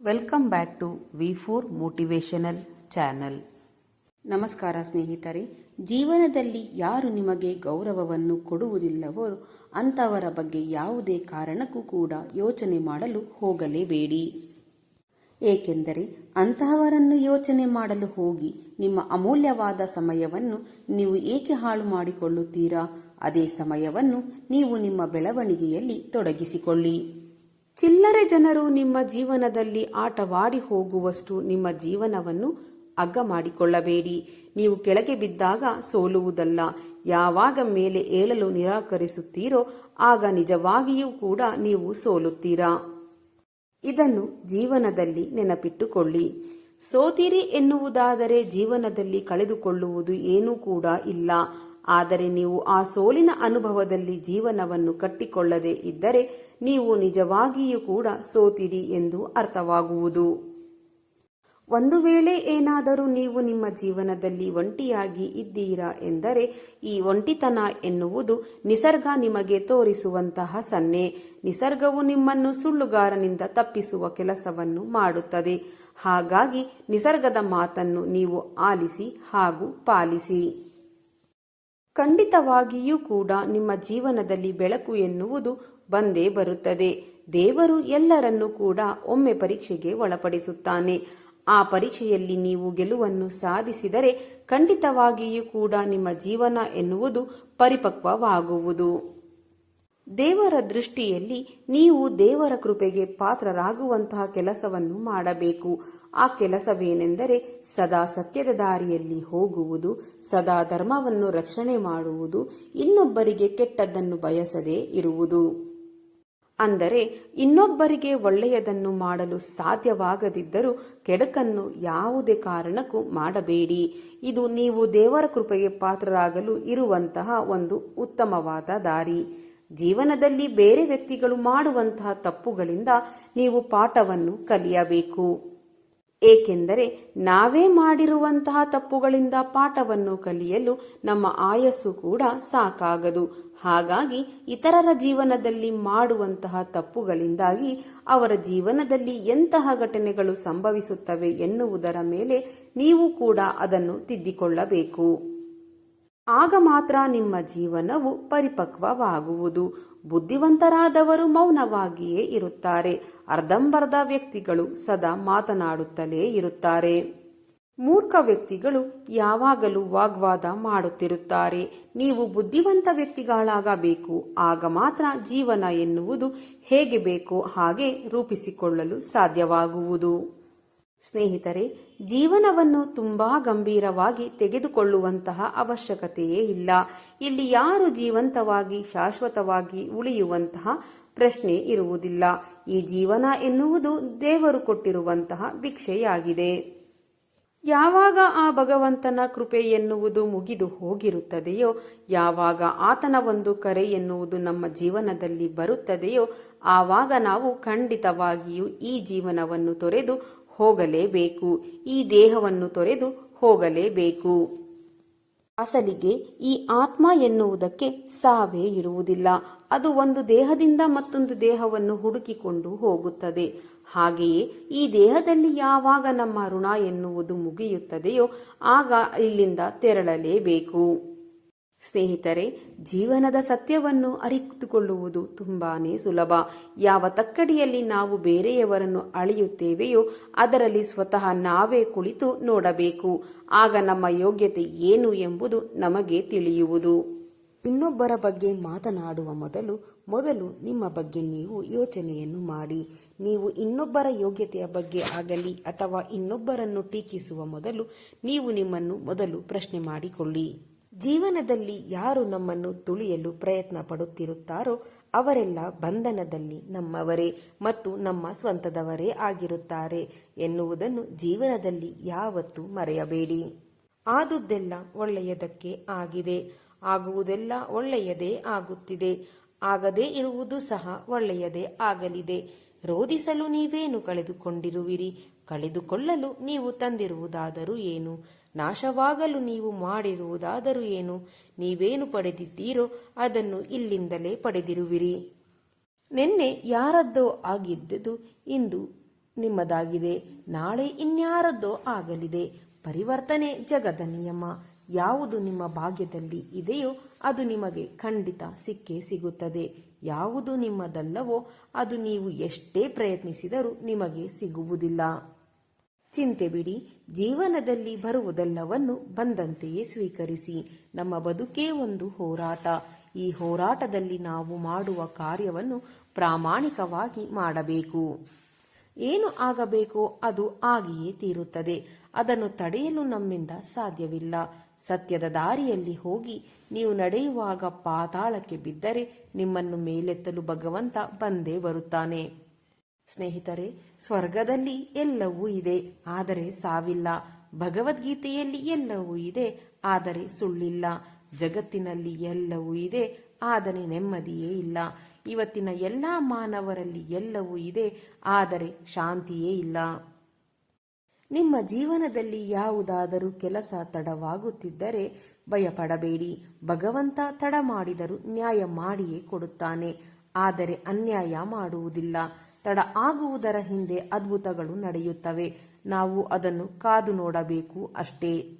Welcome back to V four motivational channel ನಮಸ್ಕಾರ ಸ್ನೇಹಿತರೆ, ಜೀವನದಲ್ಲಿ ಯಾರು ನಿಮಗೆ ಗೌರವವನ್ನು ಕೊಡುವುದಿಲ್ಲವೋ ಅಂಥವರ ಬಗ್ಗೆ ಯಾವುದೇ ಕಾರಣಕ್ಕೂ ಕೂಡ ಯೋಚನೆ ಮಾಡಲು ಹೋಗಲೇಬೇಡಿ. ಏಕೆಂದರೆ ಅಂತಹವರನ್ನು ಯೋಚನೆ ಮಾಡಲು ಹೋಗಿ ನಿಮ್ಮ ಅಮೂಲ್ಯವಾದ ಸಮಯವನ್ನು ನೀವು ಏಕೆ ಹಾಳು ಮಾಡಿಕೊಳ್ಳುತ್ತೀರಾ? ಅದೇ ಸಮಯವನ್ನು ನೀವು ನಿಮ್ಮ ಬೆಳವಣಿಗೆಯಲ್ಲಿ ತೊಡಗಿಸಿಕೊಳ್ಳಿ. ಚಿಲ್ಲರೆ ಜನರು ನಿಮ್ಮ ಜೀವನದಲ್ಲಿ ಆಟವಾಡಿ ಹೋಗುವಷ್ಟು ನಿಮ್ಮ ಜೀವನವನ್ನು ಅಗ್ಗ ಮಾಡಿಕೊಳ್ಳಬೇಡಿ ನೀವು ಕೆಳಗೆ ಬಿದ್ದಾಗ ಸೋಲುವುದಲ್ಲ. ಯಾವಾಗ ಮೇಲೆ ಏಳಲು ನಿರಾಕರಿಸುತ್ತೀರೋ ಆಗ ನಿಜವಾಗಿಯೂ ಕೂಡ ನೀವು ಸೋಲುತ್ತೀರಾ? ಇದನ್ನು ಜೀವನದಲ್ಲಿ ನೆನಪಿಟ್ಟುಕೊಳ್ಳಿ. ಸೋತಿರಿ ಎನ್ನುವುದಾದರೆ ಜೀವನದಲ್ಲಿ ಕಳೆದುಕೊಳ್ಳುವುದು ಏನೂ ಕೂಡ ಇಲ್ಲ. ಆದರೆ ನೀವು ಆ ಸೋಲಿನ ಅನುಭವದಲ್ಲಿ ಜೀವನವನ್ನು ಕಟ್ಟಿಕೊಳ್ಳದೆ ಇದ್ದರೆ ನೀವು ನಿಜವಾಗಿಯೂ ಕೂಡ ಸೋತಿರಿ ಎಂದು ಅರ್ಥವಾಗುವುದು. ಒಂದು ವೇಳೆ ಏನಾದರೂ ನೀವು ನಿಮ್ಮ ಜೀವನದಲ್ಲಿ ಒಂಟಿಯಾಗಿ ಇದ್ದೀರಾ ಎಂದರೆ ಈ ಒಂಟಿತನ ಎನ್ನುವುದು ನಿಸರ್ಗ ನಿಮಗೆ ತೋರಿಸುವಂತಹ ಸನ್ನೆ. ನಿಸರ್ಗವು ನಿಮ್ಮನ್ನು ಸುಳ್ಳುಗಾರನಿಂದ ತಪ್ಪಿಸುವ ಕೆಲಸವನ್ನು ಮಾಡುತ್ತದೆ. ಹಾಗಾಗಿ ನಿಸರ್ಗದ ಮಾತನ್ನು ನೀವು ಆಲಿಸಿ ಹಾಗೂ ಪಾಲಿಸಿ. ಖಂಡಿತವಾಗಿಯೂ ಕೂಡ ನಿಮ್ಮ ಜೀವನದಲ್ಲಿ ಬೆಳಕು ಎನ್ನುವುದು ಬಂದೇ ಬರುತ್ತದೆ. ದೇವರು ಎಲ್ಲರನ್ನೂ ಕೂಡ ಒಮ್ಮೆ ಪರೀಕ್ಷೆಗೆ ಒಳಪಡಿಸುತ್ತಾನೆ. ಆ ಪರೀಕ್ಷೆಯಲ್ಲಿ ನೀವು ಗೆಲುವನ್ನು ಸಾಧಿಸಿದರೆ ಖಂಡಿತವಾಗಿಯೂ ಕೂಡ ನಿಮ್ಮ ಜೀವನ ಎನ್ನುವುದು ಪರಿಪಕ್ವವಾಗುವುದು. ದೇವರ ದೃಷ್ಟಿಯಲ್ಲಿ ನೀವು ದೇವರ ಕೃಪೆಗೆ ಪಾತ್ರರಾಗುವಂತಹ ಕೆಲಸವನ್ನು ಮಾಡಬೇಕು. ಆ ಕೆಲಸವೇನೆಂದರೆ ಸದಾ ಸತ್ಯದ ದಾರಿಯಲ್ಲಿ ಹೋಗುವುದು, ಸದಾ ಧರ್ಮವನ್ನು ರಕ್ಷಣೆ ಮಾಡುವುದು, ಇನ್ನೊಬ್ಬರಿಗೆ ಕೆಟ್ಟದ್ದನ್ನು ಬಯಸದೇ ಇರುವುದು. ಅಂದರೆ ಇನ್ನೊಬ್ಬರಿಗೆ ಒಳ್ಳೆಯದನ್ನು ಮಾಡಲು ಸಾಧ್ಯವಾಗದಿದ್ದರೂ ಕೆಡಕನ್ನು ಯಾವುದೇ ಕಾರಣಕ್ಕೂ ಮಾಡಬೇಡಿ. ಇದು ನೀವು ದೇವರ ಕೃಪೆಗೆ ಪಾತ್ರರಾಗಲು ಇರುವಂತಹ ಒಂದು ಉತ್ತಮವಾದ ದಾರಿ. ಜೀವನದಲ್ಲಿ ಬೇರೆ ವ್ಯಕ್ತಿಗಳು ಮಾಡುವಂತಹ ತಪ್ಪುಗಳಿಂದ ನೀವು ಪಾಠವನ್ನು ಕಲಿಯಬೇಕು. ಏಕೆಂದರೆ ನಾವೇ ಮಾಡಿರುವಂತಹ ತಪ್ಪುಗಳಿಂದ ಪಾಠವನ್ನು ಕಲಿಯಲು ನಮ್ಮ ಆಯಸ್ಸು ಕೂಡ ಸಾಕಾಗದು. ಹಾಗಾಗಿ ಇತರರ ಜೀವನದಲ್ಲಿ ಮಾಡುವಂತಹ ತಪ್ಪುಗಳಿಂದಾಗಿ ಅವರ ಜೀವನದಲ್ಲಿ ಎಂತಹ ಘಟನೆಗಳು ಸಂಭವಿಸುತ್ತವೆ ಎನ್ನುವುದರ ಮೇಲೆ ನೀವು ಕೂಡ ಅದನ್ನು ತಿದ್ದಿಕೊಳ್ಳಬೇಕು. ಆಗ ಮಾತ್ರ ನಿಮ್ಮ ಜೀವನವು ಪರಿಪಕ್ವವಾಗುವುದು. ಬುದ್ಧಿವಂತರಾದವರು ಮೌನವಾಗಿಯೇ ಇರುತ್ತಾರೆ. ಅರ್ಧಂಬರ್ಧ ವ್ಯಕ್ತಿಗಳು ಸದಾ ಮಾತನಾಡುತ್ತಲೇ ಇರುತ್ತಾರೆ. ಮೂರ್ಖ ವ್ಯಕ್ತಿಗಳು ಯಾವಾಗಲೂ ವಾಗ್ವಾದ ಮಾಡುತ್ತಿರುತ್ತಾರೆ. ನೀವು ಬುದ್ಧಿವಂತ ವ್ಯಕ್ತಿಗಳಾಗಬೇಕು. ಆಗ ಮಾತ್ರ ಜೀವನ ಎನ್ನುವುದು ಹೇಗೆ ಬೇಕೋ ಹಾಗೆ ರೂಪಿಸಿಕೊಳ್ಳಲು ಸಾಧ್ಯವಾಗುವುದು. ಸ್ನೇಹಿತರೆ, ಜೀವನವನ್ನು ತುಂಬಾ ಗಂಭೀರವಾಗಿ ತೆಗೆದುಕೊಳ್ಳುವಂತಹ ಅವಶ್ಯಕತೆಯೇ ಇಲ್ಲ. ಇಲ್ಲಿ ಯಾರು ಜೀವಂತವಾಗಿ, ಶಾಶ್ವತವಾಗಿ ಉಳಿಯುವಂತಹ ಪ್ರಶ್ನೆ ಇರುವುದಿಲ್ಲ. ಈ ಜೀವನ ಎನ್ನುವುದು ದೇವರು ಕೊಟ್ಟಿರುವಂತಹ ಭಿಕ್ಷೆಯಾಗಿದೆ. ಯಾವಾಗ ಆ ಭಗವಂತನ ಕೃಪೆ ಎನ್ನುವುದು ಮುಗಿದು ಹೋಗಿರುತ್ತದೆಯೋ, ಯಾವಾಗ ಆತನ ಒಂದು ಕರೆ ಎನ್ನುವುದು ನಮ್ಮ ಜೀವನದಲ್ಲಿ ಬರುತ್ತದೆಯೋ, ಆವಾಗ ನಾವು ಖಂಡಿತವಾಗಿಯೂ ಈ ಜೀವನವನ್ನು ತೊರೆದು ಹೋಗಲೇಬೇಕು. ಈ ದೇಹವನ್ನು ತೊರೆದು ಹೋಗಲೇಬೇಕು. ಅಸಲಿಗೆ ಈ ಆತ್ಮ ಎನ್ನುವುದಕ್ಕೆ ಸಾವೇ ಇರುವುದಿಲ್ಲ. ಅದು ಒಂದು ದೇಹದಿಂದ ಮತ್ತೊಂದು ದೇಹವನ್ನು ಹುಡುಕಿಕೊಂಡು ಹೋಗುತ್ತದೆ. ಹಾಗೆಯೇ ಈ ದೇಹದಲ್ಲಿ ಯಾವಾಗ ನಮ್ಮ ಋಣ ಎನ್ನುವುದು ಮುಗಿಯುತ್ತದೆಯೋ ಆಗ ಇಲ್ಲಿಂದ ತೆರಳಲೇಬೇಕು. ಸ್ನೇಹಿತರೆ, ಜೀವನದ ಸತ್ಯವನ್ನು ಅರಿತುಕೊಳ್ಳುವುದು ತುಂಬಾನೇ ಸುಲಭ. ಯಾವ ತಕ್ಕಡಿಯಲ್ಲಿ ನಾವು ಬೇರೆಯವರನ್ನು ಅಳೆಯುತ್ತೇವೆಯೋ, ಅದರಲ್ಲಿ ಸ್ವತಃ ನಾವೇ ಕುಳಿತು ನೋಡಬೇಕು. ಆಗ ನಮ್ಮ ಯೋಗ್ಯತೆ ಏನು ಎಂಬುದು ನಮಗೆ ತಿಳಿಯುವುದು. ಇನ್ನೊಬ್ಬರ ಬಗ್ಗೆ ಮಾತನಾಡುವ ಮೊದಲು ಮೊದಲು ನಿಮ್ಮ ಬಗ್ಗೆ ನೀವು ಯೋಚನೆಯನ್ನು ಮಾಡಿ. ನೀವು ಇನ್ನೊಬ್ಬರ ಯೋಗ್ಯತೆಯ ಬಗ್ಗೆ ಆಗಲಿ ಅಥವಾ ಇನ್ನೊಬ್ಬರನ್ನು ಟೀಕಿಸುವ ಮೊದಲು, ನೀವು ನಿಮ್ಮನ್ನು ಮೊದಲು ಪ್ರಶ್ನೆ ಮಾಡಿಕೊಳ್ಳಿ. ಜೀವನದಲ್ಲಿ ಯಾರು ನಮ್ಮನ್ನು ತುಳಿಯಲು ಪ್ರಯತ್ನ ಪಡುತ್ತಿರುತ್ತಾರೋ ಅವರೆಲ್ಲ ಬಂಧನದಲ್ಲಿ ನಮ್ಮವರೇ ಮತ್ತು ನಮ್ಮ ಸ್ವಂತದವರೇ ಆಗಿರುತ್ತಾರೆ ಎನ್ನುವುದನ್ನು ಜೀವನದಲ್ಲಿ ಯಾವತ್ತೂ ಮರೆಯಬೇಡಿ. ಆದುದೆಲ್ಲ ಒಳ್ಳೆಯದಕ್ಕೆ ಆಗಿದೆ. ಆಗುವುದೆಲ್ಲ ಒಳ್ಳೆಯದೇ ಆಗುತ್ತಿದೆ. ಆಗದೇ ಇರುವುದು ಸಹ ಒಳ್ಳೆಯದೇ ಆಗಲಿದೆ. ರೋಧಿಸಲು ನೀವೇನು ಕಳೆದುಕೊಂಡಿರುವಿರಿ? ಕಳೆದುಕೊಳ್ಳಲು ನೀವು ತಂದಿರುವುದಾದರೂ ಏನು? ನಾಶವಾಗಲು ನೀವು ಮಾಡಿರುವುದಾದರೂ ಏನು? ನೀವೇನು ಪಡೆದಿದ್ದೀರೋ ಅದನ್ನು ಇಲ್ಲಿಂದಲೇ ಪಡೆದಿರುವಿರಿ. ನಿನ್ನೆ ಯಾರದ್ದೋ ಆಗಿದ್ದುದು ಇಂದು ನಿಮ್ಮದಾಗಿದೆ. ನಾಳೆ ಇನ್ಯಾರದ್ದೋ ಆಗಲಿದೆ. ಪರಿವರ್ತನೆ ಜಗದ ನಿಯಮ. ಯಾವುದು ನಿಮ್ಮ ಭಾಗ್ಯದಲ್ಲಿ ಇದೆಯೋ ಅದು ನಿಮಗೆ ಖಂಡಿತ ಸಿಕ್ಕೇ ಸಿಗುತ್ತದೆ. ಯಾವುದು ನಿಮ್ಮದಲ್ಲವೋ ಅದು ನೀವು ಎಷ್ಟೇ ಪ್ರಯತ್ನಿಸಿದರೂ ನಿಮಗೆ ಸಿಗುವುದಿಲ್ಲ. ಚಿಂತೆ ಬಿಡಿ, ಜೀವನದಲ್ಲಿ ಬರುವುದೆಲ್ಲವನ್ನು ಬಂದಂತೆಯೇ ಸ್ವೀಕರಿಸಿ. ನಮ್ಮ ಬದುಕೇ ಒಂದು ಹೋರಾಟ. ಈ ಹೋರಾಟದಲ್ಲಿ ನಾವು ಮಾಡುವ ಕಾರ್ಯವನ್ನು ಪ್ರಾಮಾಣಿಕವಾಗಿ ಮಾಡಬೇಕು. ಏನು ಆಗಬೇಕೋ ಅದು ಆಗಿಯೇ ತೀರುತ್ತದೆ. ಅದನ್ನು ತಡೆಯಲು ನಮ್ಮಿಂದ ಸಾಧ್ಯವಿಲ್ಲ. ಸತ್ಯದ ದಾರಿಯಲ್ಲಿ ಹೋಗಿ, ನೀವು ನಡೆಯುವಾಗ ಪಾತಾಳಕ್ಕೆ ಬಿದ್ದರೆ ನಿಮ್ಮನ್ನು ಮೇಲೆತ್ತಲು ಭಗವಂತ ಬಂದೇ ಬರುತ್ತಾನೆ. ಸ್ನೇಹಿತರೆ, ಸ್ವರ್ಗದಲ್ಲಿ ಎಲ್ಲವೂ ಇದೆ, ಆದರೆ ಸಾವಿಲ್ಲ. ಭಗವದ್ಗೀತೆಯಲ್ಲಿ ಎಲ್ಲವೂ ಇದೆ, ಆದರೆ ಸುಳ್ಳಿಲ್ಲ. ಜಗತ್ತಿನಲ್ಲಿ ಎಲ್ಲವೂ ಇದೆ, ಆದರೆ ನೆಮ್ಮದಿಯೇ ಇಲ್ಲ. ಇವತ್ತಿನ ಎಲ್ಲ ಮಾನವರಲ್ಲಿ ಎಲ್ಲವೂ ಇದೆ, ಆದರೆ ಶಾಂತಿಯೇ ಇಲ್ಲ. ನಿಮ್ಮ ಜೀವನದಲ್ಲಿ ಯಾವುದಾದರೂ ಕೆಲಸ ತಡವಾಗುತ್ತಿದ್ದರೆ ಭಯಪಡಬೇಡಿ. ಭಗವಂತ ತಡ ಮಾಡಿದರೂ ನ್ಯಾಯ ಮಾಡಿಯೇ ಕೊಡುತ್ತಾನೆ. ಆದರೆ ಅನ್ಯಾಯ ಮಾಡುವುದಿಲ್ಲ. ತಡ ಆಗುವುದರ ಹಿಂದೆ ಅದ್ಭುತಗಳು ನಡೆಯುತ್ತವೆ. ನಾವು ಅದನ್ನು ಕಾದು ನೋಡಬೇಕು ಅಷ್ಟೇ.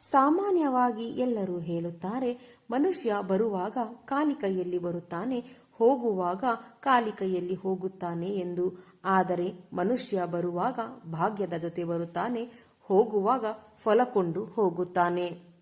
ಸಾಮಾನ್ಯವಾಗಿ ಎಲ್ಲರೂ ಹೇಳುತ್ತಾರೆ, ಮನುಷ್ಯ ಬರುವಾಗ ಕಾಲಿಕೈಯಲ್ಲಿ ಬರುತ್ತಾನೆ, ಹೋಗುವಾಗ ಕಾಲಿಕೈಯಲ್ಲಿ ಹೋಗುತ್ತಾನೆ ಎಂದು. ಆದರೆ ಮನುಷ್ಯ ಬರುವಾಗ ಭಾಗ್ಯದ ಜೊತೆ ಬರುತ್ತಾನೆ, ಹೋಗುವಾಗ ಫಲಕೊಂಡು ಹೋಗುತ್ತಾನೆ.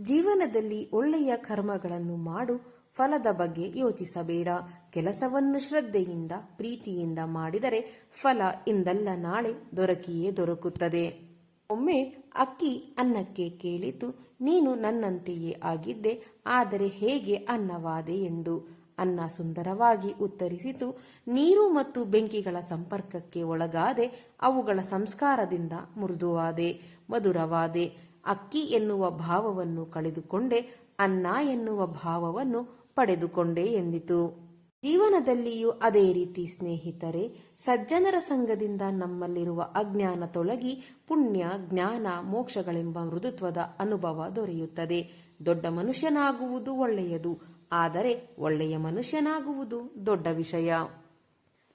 ಜೀವನದಲ್ಲಿ ಒಳ್ಳೆಯ ಕರ್ಮಗಳನ್ನು ಮಾಡು ಫಲದ ಬಗ್ಗೆ ಯೋಚಿಸಬೇಡ. ಕೆಲಸವನ್ನು ಶ್ರದ್ಧೆಯಿಂದ, ಪ್ರೀತಿಯಿಂದ ಮಾಡಿದರೆ ಫಲ ಇಂದಲ್ಲ ನಾಳೆ ದೊರಕಿಯೇ ದೊರಕುತ್ತದೆ. ಒಮ್ಮೆ ಅಕ್ಕಿ ಅನ್ನಕ್ಕೆ ಕೇಳಿತು, ನೀನು ನನ್ನಂತೆಯೇ ಆಗಿದ್ದೆ, ಆದರೆ ಹೇಗೆ ಅನ್ನವಾದೆ? ಎಂದು. ಅನ್ನ ಸುಂದರವಾಗಿ ಉತ್ತರಿಸಿತು, ನೀರು ಮತ್ತು ಬೆಂಕಿಗಳ ಸಂಪರ್ಕಕ್ಕೆ ಒಳಗಾದೆ, ಅವುಗಳ ಸಂಸ್ಕಾರದಿಂದ ಮೃದುವಾದೆ, ಮಧುರವಾದೆ. ಅಕ್ಕಿ ಎನ್ನುವ ಭಾವವನ್ನು ಕಳೆದುಕೊಂಡೆ, ಅನ್ನ ಎನ್ನುವ ಭಾವವನ್ನು ಪಡೆದುಕೊಂಡೆ ಎಂದಿತು. ಜೀವನದಲ್ಲಿಯೂ ಅದೇ ರೀತಿ ಸ್ನೇಹಿತರೆ, ಸಜ್ಜನರ ಸಂಘದಿಂದ ನಮ್ಮಲ್ಲಿರುವ ಅಜ್ಞಾನ ತೊಲಗಿ ಪುಣ್ಯ, ಜ್ಞಾನ, ಮೋಕ್ಷಗಳೆಂಬ ಮೃದುತ್ವದ ಅನುಭವ ದೊರೆಯುತ್ತದೆ. ದೊಡ್ಡ ಮನುಷ್ಯನಾಗುವುದು ಒಳ್ಳೆಯದು, ಆದರೆ ಒಳ್ಳೆಯ ಮನುಷ್ಯನಾಗುವುದು ದೊಡ್ಡ ವಿಷಯ.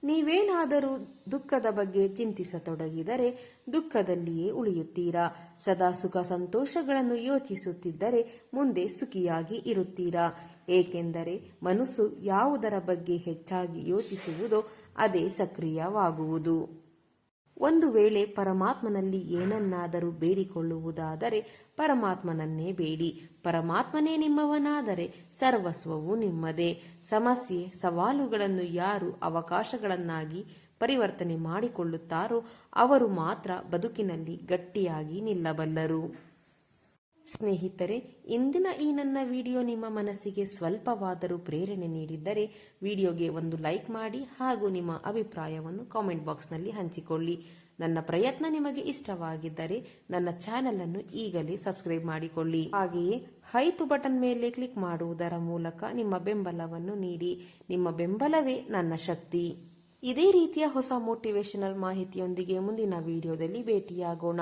ನೀವೇನಾದರೂ ದುಃಖದ ಬಗ್ಗೆ ಚಿಂತಿಸತೊಡಗಿದರೆ ದುಃಖದಲ್ಲಿಯೇ ಉಳಿಯುತ್ತೀರಾ? ಸದಾ ಸುಖ ಸಂತೋಷಗಳನ್ನು ಯೋಚಿಸುತ್ತಿದ್ದರೆ ಮುಂದೆ ಸುಖಿಯಾಗಿ ಇರುತ್ತೀರಾ? ಏಕೆಂದರೆ ಮನಸ್ಸು ಯಾವುದರ ಬಗ್ಗೆ ಹೆಚ್ಚಾಗಿ ಯೋಚಿಸುವುದೋ ಅದೇ ಸಕ್ರಿಯವಾಗುವುದು. ಒಂದು ವೇಳೆ ಪರಮಾತ್ಮನಲ್ಲಿ ಏನನ್ನಾದರೂ ಬೇಡಿಕೊಳ್ಳುವುದಾದರೆ ಪರಮಾತ್ಮನನ್ನೇ ಬೇಡಿ. ಪರಮಾತ್ಮನೇ ನಿಮ್ಮವನಾದರೆ ಸರ್ವಸ್ವವು ನಿಮ್ಮದೇ. ಸಮಸ್ಯೆ, ಸವಾಲುಗಳನ್ನು ಯಾರು ಅವಕಾಶಗಳನ್ನಾಗಿ ಪರಿವರ್ತನೆ ಮಾಡಿಕೊಳ್ಳುತ್ತಾರೋ ಅವರು ಮಾತ್ರ ಬದುಕಿನಲ್ಲಿ ಗಟ್ಟಿಯಾಗಿ ನಿಲ್ಲಬಲ್ಲರು. ಸ್ನೇಹಿತರೆ, ಇಂದಿನ ಈ ನನ್ನ ವಿಡಿಯೋ ನಿಮ್ಮ ಮನಸ್ಸಿಗೆ ಸ್ವಲ್ಪವಾದರೂ ಪ್ರೇರಣೆ ನೀಡಿದ್ದರೆ ವಿಡಿಯೋಗೆ ಒಂದು ಲೈಕ್ ಮಾಡಿ ಹಾಗೂ ನಿಮ್ಮ ಅಭಿಪ್ರಾಯವನ್ನು ಕಾಮೆಂಟ್ ಬಾಕ್ಸ್ನಲ್ಲಿ ಹಂಚಿಕೊಳ್ಳಿ. ನನ್ನ ಪ್ರಯತ್ನ ನಿಮಗೆ ಇಷ್ಟವಾಗಿದ್ದರೆ ನನ್ನ ಚಾನೆಲ್ ಅನ್ನು ಈಗಲೇ ಸಬ್ಸ್ಕ್ರೈಬ್ ಮಾಡಿಕೊಳ್ಳಿ. ಹಾಗೆಯೇ ಹೈಪ್ ಬಟನ್ ಮೇಲೆ ಕ್ಲಿಕ್ ಮಾಡುವುದರ ಮೂಲಕ ನಿಮ್ಮ ಬೆಂಬಲವನ್ನು ನೀಡಿ. ನಿಮ್ಮ ಬೆಂಬಲವೇ ನನ್ನ ಶಕ್ತಿ. ಇದೇ ರೀತಿಯ ಹೊಸ ಮೋಟಿವೇಶನಲ್ ಮಾಹಿತಿಯೊಂದಿಗೆ ಮುಂದಿನ ವಿಡಿಯೋದಲ್ಲಿ ಭೇಟಿಯಾಗೋಣ.